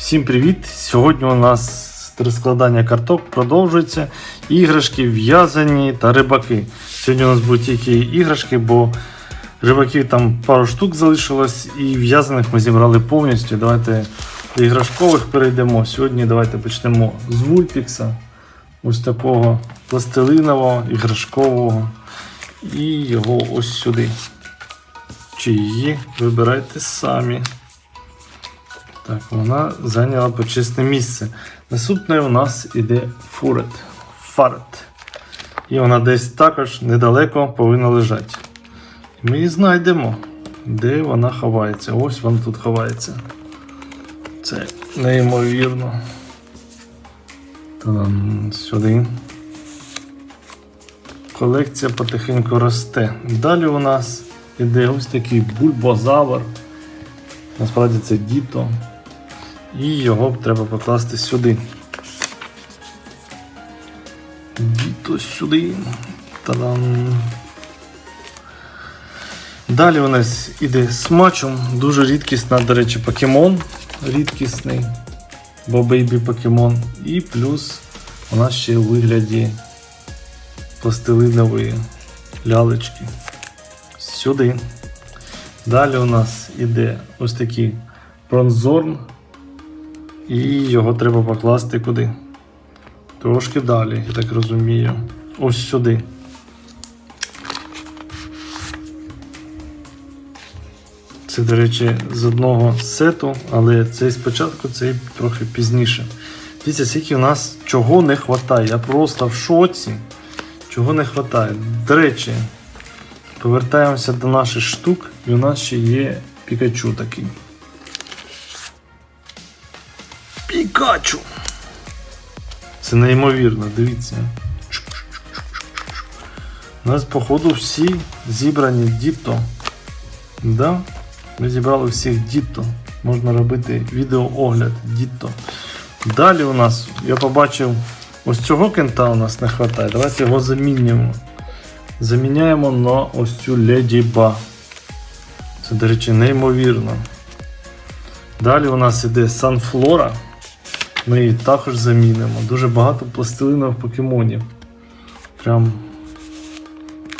Всім привіт! Сьогодні у нас розкладання карток продовжується. Іграшки, в'язані та рибаки. Сьогодні у нас будуть тільки іграшки, бо рибаків там пару штук залишилось і в'язаних ми зібрали повністю. Давайте до іграшкових перейдемо. Сьогодні давайте почнемо з вульпікса. Ось такого пластилинового, іграшкового. І його ось сюди. Чи її вибирайте самі. Так, вона зайняла почесне місце. Наступне у нас іде фурет. Фарет. І вона десь також недалеко повинна лежати. Ми її знайдемо, де вона ховається. Ось вона тут ховається. Це неймовірно. Та-дам, сюди. Колекція потихеньку росте. Далі у нас іде ось такий бульбозавр. Насправді це діто. І його треба покласти сюди. Діто сюди. Та-дам. Далі у нас іде з матчем. Дуже рідкісна, до речі, покемон. Рідкісний. Бо бейбі покемон. І плюс у нас ще у вигляді пластилинової лялечки. Сюди. Далі у нас іде ось такий бронзорн. І його треба покласти куди? Трошки далі, я так розумію. Ось сюди. Це, до речі, з одного сету, але цей спочатку, цей трохи пізніше. Дивіться, скільки у нас чого не вистачає. Я просто в шоці. Чого не вистачає. До речі, повертаємося до наших штук, і у нас ще є Пікачу такий. Пікачу! Це неймовірно, дивіться. У нас, походу, всі зібрані діто. Да? Ми зібрали всіх діто. Можна робити відеоогляд діто. Далі у нас, я побачив, ось цього кента у нас не вистачає. Давайте його замінюємо. Заміняємо на ось цю Леді Ба. Це, до речі, неймовірно. Далі у нас іде Санфлора. Ми її також замінимо. Дуже багато пластилинових покемонів. Прям,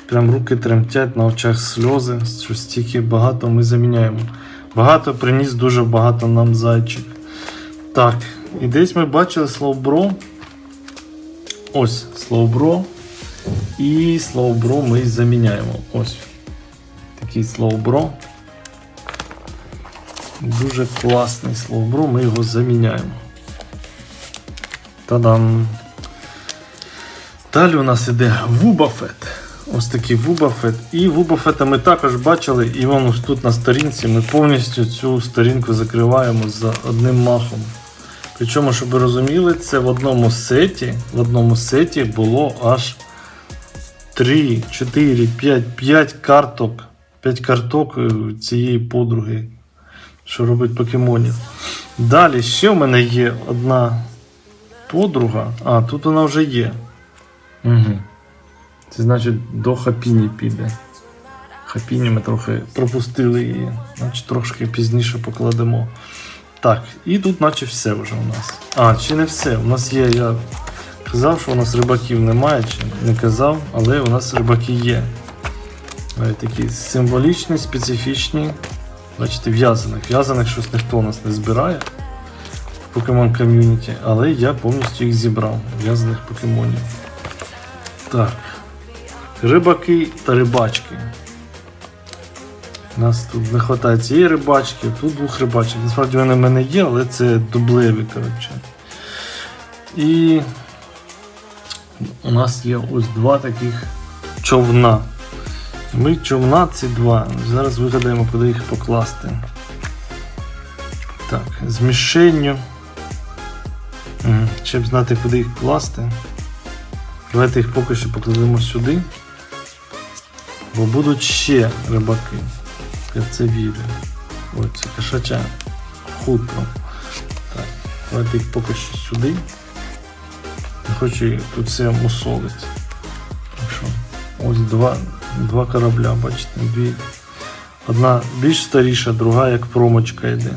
прям руки тремтять, на очах сльози, що стільки багато ми заміняємо. Багато приніс дуже багато нам зайчик. Так, і десь ми бачили Слоубро. Ось Слоубро. І Слоубро ми заміняємо. Ось. Такий Слоубро. Дуже класний Слоубро, ми його заміняємо. Та-дам. Далі у нас іде Вубафет. Ось такий Вубафет. І Вубафета ми також бачили, і вон ось тут на сторінці ми повністю цю сторінку закриваємо за одним махом. Причому, щоб ви розуміли, це в одному сеті, в одному сеті було аж 3, 4, 5, 5 карток. 5 карток е, цієї подруги, що робить покемонів. Далі ще в мене є одна подруга. А, тут вона вже є. Угу. Це значить до Хапіні піде. Хапіні ми трохи пропустили її. Значить трошки пізніше покладемо. Так, і тут наче все вже у нас. А, чи не все. У нас є, я казав, що у нас рибаків немає, чи не казав, але у нас рибаки є. Такі символічні, специфічні. Бачите, в'язаних. В'язаних щось ніхто у нас не збирає Pokemon Community, але я повністю їх зібрав, в'язаних покемонів. Так. Рибаки та рибачки. У нас тут не вистачає цієї рибачки, тут двох рибачок. Насправді вони в мене є, але це дублеві, коротше. І у нас є ось два таких човна. Ми човна ці два. Зараз вигадаємо, куди їх покласти. Так, з мішенню. Щоб знати, куди їх класти. Давайте їх поки що покладемо сюди. Бо будуть ще рибаки. Я це вірю. Ось це кошача хутро. Так, давайте їх поки що сюди. Не хочу тут все мусолити. Ось два, два корабля, бачите, дві. Одна більш старіша, друга як промочка йде.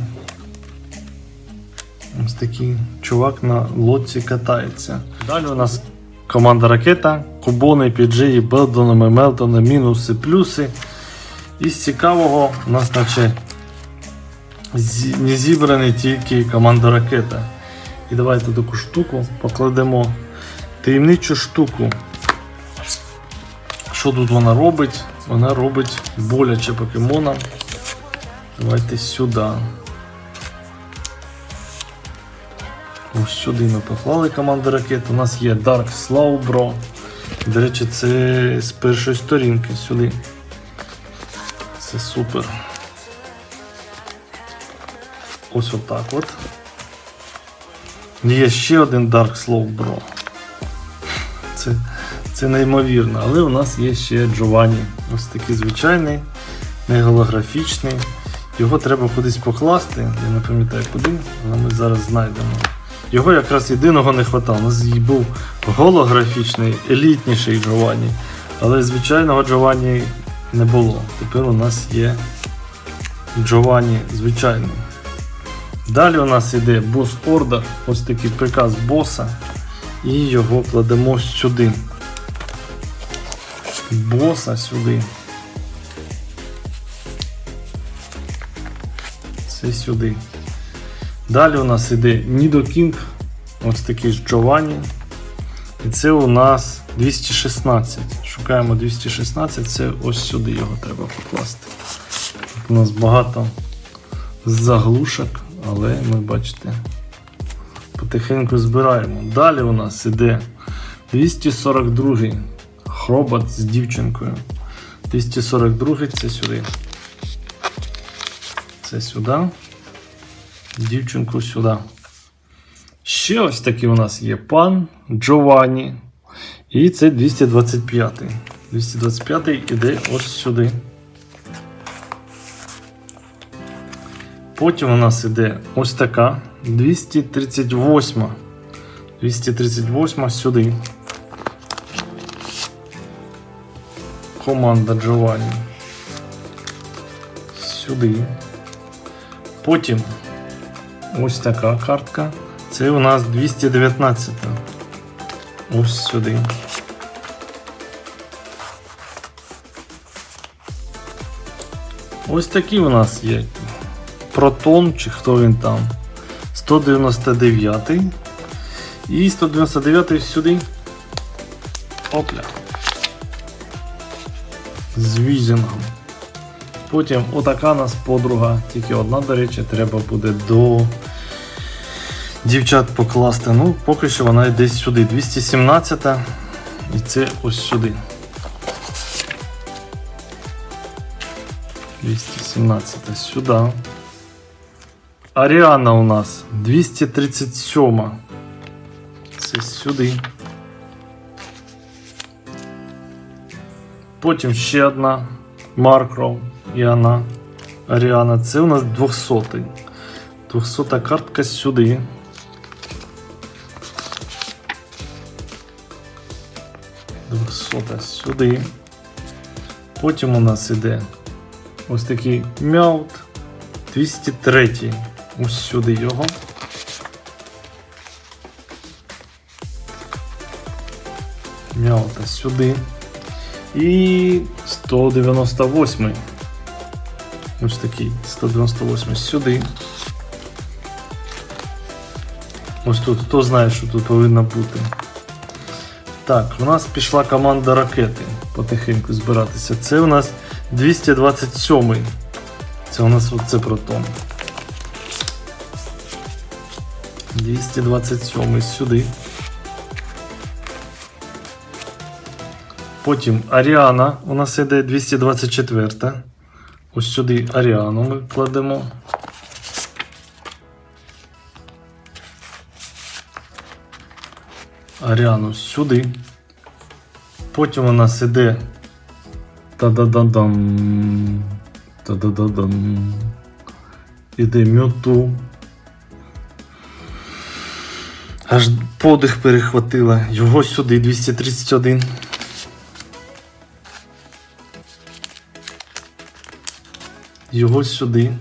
Ось такий чувак на лодці катається. Далі у нас команда ракета, кубони, піджиї, белдони, мелтони, мінуси, плюси. Із цікавого у нас наче не зібрані тільки команда ракета. І давайте таку штуку покладемо таємничу штуку. Що тут вона робить? Вона робить боляче покемонам. Давайте сюди. Ось сюди ми поклали команду ракет. У нас є Dark Slowbro. До речі, це з першої сторінки сюди. Це супер. Ось отак от. Є ще один Dark Slowbro. Це, це неймовірно, але у нас є ще Джованні. Ось такий звичайний, не голографічний. Його треба кудись покласти. Я не пам'ятаю куди, але ми зараз знайдемо. Його якраз єдиного не вистачало. У нас був голографічний, елітніший Джованні, але звичайного Джованні не було. Тепер у нас є Джованні звичайний. Далі у нас йде бос ордер, ось такий приказ боса, і його кладемо сюди. Боса сюди. Це сюди. Далі у нас іде Нідо Кінг, ось такий ж Джованні. І це у нас 216. Шукаємо 216, це ось сюди його треба покласти. Тут у нас багато заглушок, але ми бачите, потихеньку збираємо. Далі у нас іде 242 хробот з дівчинкою. 242 це сюди. Це сюди. Дівчинку сюди. Ще ось такий у нас є пан Джованні. І це 225. 225 іде ось сюди. Потім у нас іде ось така 238. 238 сюди. Команда Джованні. Сюди. Потім ось така картка. Це у нас 219. Ось сюди. Ось такі у нас є. Протон, чи хто він там. 199. І 199 сюди. Опля. З візінгом. Потім отака нас подруга, тільки одна, до речі, треба буде до дівчат покласти. Ну, поки що вона йде сюди. 217 і це ось сюди. 217 сюди. Аріана у нас 237. Це сюди. Потім ще одна Маркров і вона. Аріана. Це у нас 200. 200 картка сюди. Двохсота сюди. Потім у нас іде ось такий мяут 203. Ось сюди його. Мяута сюди. І 198. Ось такий 198 сюди. Ось тут, хто знає, що тут повинно бути. Так, у нас пішла команда ракети потихеньку збиратися. Це у нас 227. Це у нас оце протон. 227 сюди. Потім Аріана у нас іде 224. Ось сюди Аріану ми кладемо. Аріану сюди. Потім у нас іде Та-да-да-дам. Та-да-да-дам. Іде Мюту. Аж подих перехватила. Його сюди 231. Його сюди.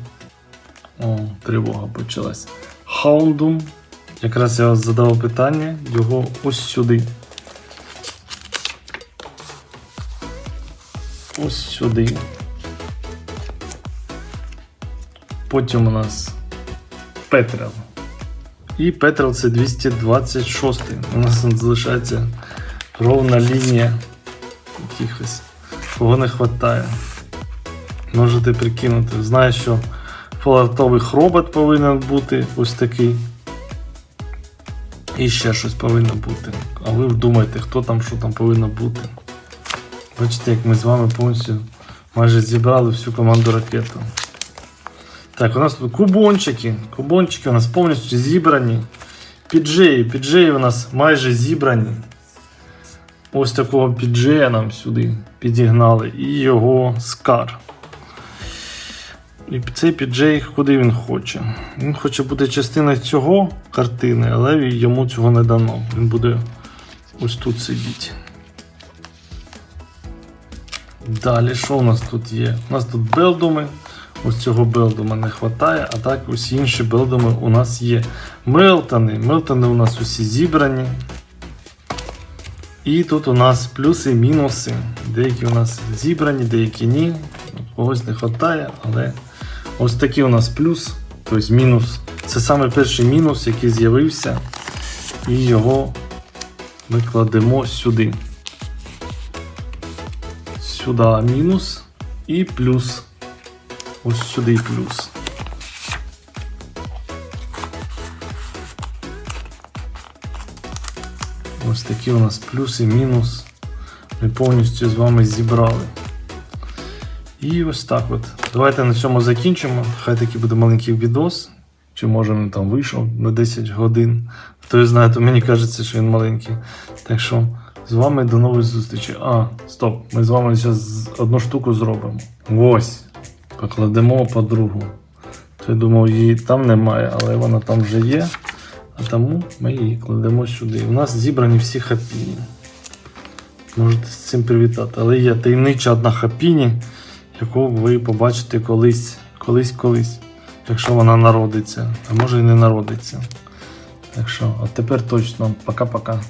О, тривога почалась. Houndoom. Якраз я задав питання, його ось сюди. Ось сюди. Потім у нас Петрел. І Петрел це 226. У нас залишається ровна лінія якихось. Кого не вистачає. Можете прикинути. Знаю, що фолартовий хробот повинен бути ось такий. І ще щось повинно бути. А ви думаєте, хто там, що там повинно бути. Бачите, як ми з вами повністю майже зібрали всю команду ракету. Так, у нас тут кубончики. Кубончики у нас повністю зібрані. Піджеї, піджеї у нас майже зібрані. Ось такого піджея нам сюди підігнали. І його скар. І цей піджей, куди він хоче? Він хоче бути частиною цього картини, але йому цього не дано. Він буде ось тут сидіти. Далі, що у нас тут є? У нас тут белдуми. Ось цього белдума не вистачає, а так усі інші белдуми у нас є. Мелтони. Мелтони у нас усі зібрані. І тут у нас плюси і мінуси. Деякі у нас зібрані, деякі ні. Когось не вистачає, але ось такий у нас плюс, тобто мінус. Це саме перший мінус, який з'явився. І його ми кладемо сюди. Сюди мінус і плюс. Ось сюди плюс. Ось такі у нас плюс і мінус. Ми повністю з вами зібрали. І ось так от. Давайте на цьому закінчимо. Хай такий буде маленький відос. Чи може він там вийшов на 10 годин. Хто знає, то мені кажеться, що він маленький. Так що з вами до нової зустрічі. А, стоп, ми з вами зараз одну штуку зробимо. Ось. Покладемо по другу. То я думав, її там немає, але вона там вже є. А тому ми її кладемо сюди. У нас зібрані всі хапіні. Можете з цим привітати. Але є таємнича одна хапіні, яку ви побачите колись, колись, колись. Якщо вона народиться. А може і не народиться. Так що, а тепер точно. Пока-пока.